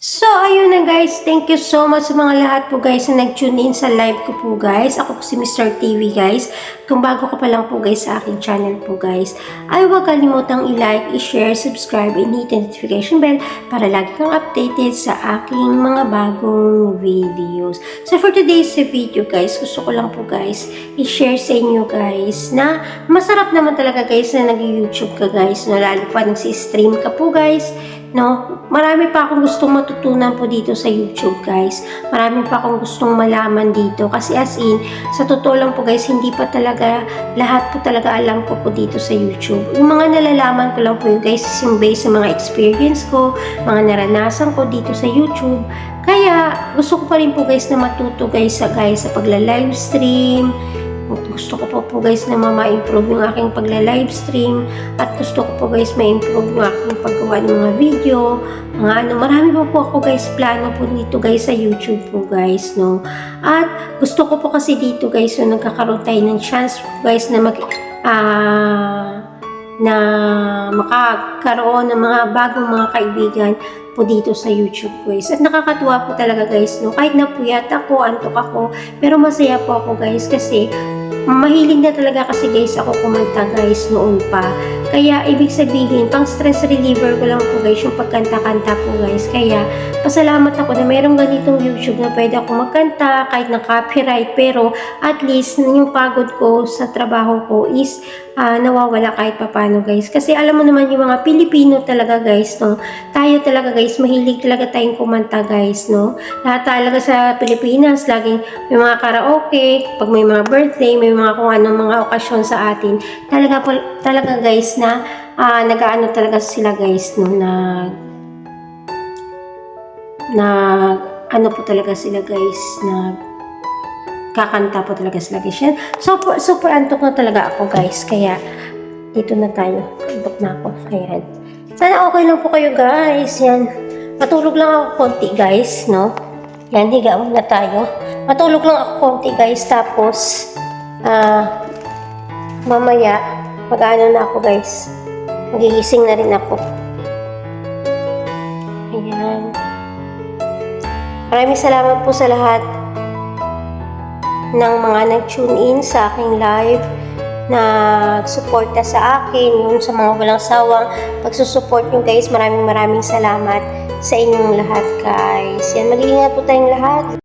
So, ayun na guys. Thank you so much sa mga lahat po guys na nag-tune in sa live ko po guys. Ako po si Mr. TV guys. Kung bago ka pa lang po guys sa aking channel po guys, ay huwag kalimutang i-like, i-share, subscribe, and hit notification bell para lagi kang updated sa aking mga bagong videos. So, for today's video guys, gusto ko lang po guys i-share sa inyo guys na masarap naman talaga guys na nag-YouTube ka guys. No? Lalo pa nagsi-stream ka po guys no? Marami pa akong gustong matutunan po dito sa YouTube, guys. Marami pa akong gustong malaman dito kasi as in, sa totoo lang po guys, hindi pa talaga lahat po talaga alam ko po dito sa YouTube. Yung mga nalalaman ko lang po guys, is yung based sa mga experience ko, mga naranasan ko dito sa YouTube. Kaya, gusto ko pa rin po guys na matuto guys sa guys sa pagla-live stream, gusto ko po po guys na ma-improve yung aking pagla-livestream at gusto ko po guys ma-improve yung aking paggawa ng mga video. Mga ano, marami pa po ako guys plano po dito guys sa YouTube po guys no? At gusto ko po kasi dito guys so nagkakaroon tayo ng chance guys na mag ah na makakaroon ng mga bagong mga kaibigan po dito sa YouTube guys. At nakakatuwa po talaga guys, no? Kahit napuyat ako, antok ako, pero masaya po ako guys kasi mahilig na talaga kasi guys ako kumanta guys noon pa. Kaya ibig sabihin, pang stress reliever ko lang po guys yung pagkanta-kanta po guys. Kaya pasalamat ako na mayroong ganitong YouTube na pwede ako magkanta kahit na copyright pero at least yung pagod ko sa trabaho ko is ah, nawawala kahit papano guys. Kasi alam mo naman yung mga Pilipino talaga guys, no? Tayo talaga guys, mahilig talaga tayong kumanta guys, no? Lahat talaga sa Pilipinas, laging may mga karaoke, pag may mga birthday, may mga kung anong mga okasyon sa atin. Talaga po, talaga guys na ah, nag-ano talaga sila guys, no? Na na ano po talaga sila guys, na kakanta po talaga sila guys. Yan. Super, super antok na talaga ako guys. Kaya, dito na tayo. Antok na ako. Ayan. Sana okay lang po kayo guys. Yan. Matulog lang ako konti guys, no? Yan, higa muna tayo. Matulog lang ako konti guys. Tapos, ah, mamaya, mag-ano na ako guys. Magigising na rin ako. Ayan. Maraming salamat po sa lahat ng mga nag-tune in sa aking live na suporta sa akin, yung sa mga walang sawang pagsusupport nyo guys. Maraming maraming salamat sa inyong lahat guys. Yan, mag-iingat po tayong lahat.